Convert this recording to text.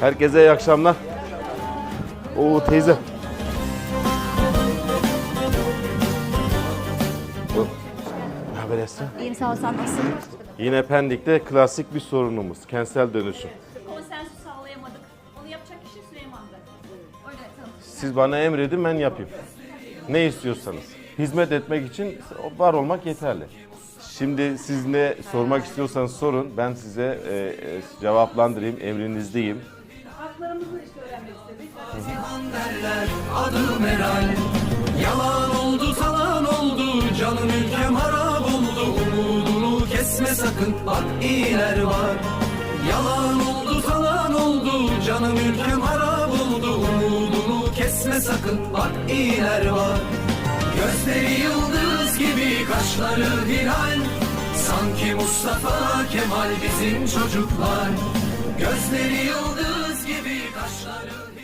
Herkese iyi akşamlar. Oo teyze. Ne haber Esra? İyiyim sağ ol sen nasılsın? Yine Pendik'te klasik bir sorunumuz. Kentsel dönüşüm. Konsensüs sağlayamadık. Onu yapacak kişi Süleyman'dı. Öyle. Siz bana emredin ben yapayım. Ne istiyorsanız. Hizmet etmek için var olmak yeterli. Şimdi siz ne sormak istiyorsanız sorun. Ben size e, e, cevaplandırayım. Emrinizdeyim. Haklarımızı işte derler adı Meral. Yalan oldu talan oldu canım ülkem harap oldu. Umudunu kesme sakın bak iyiler var. Yalan oldu talan oldu canım ülkem harap oldu. Umudunu kesme sakın bak iyiler var. Gözleri yıldız gibi kaşları hilal. Sanki Mustafa Kemal bizim çocuklar. Gözleri yıldız Kaşları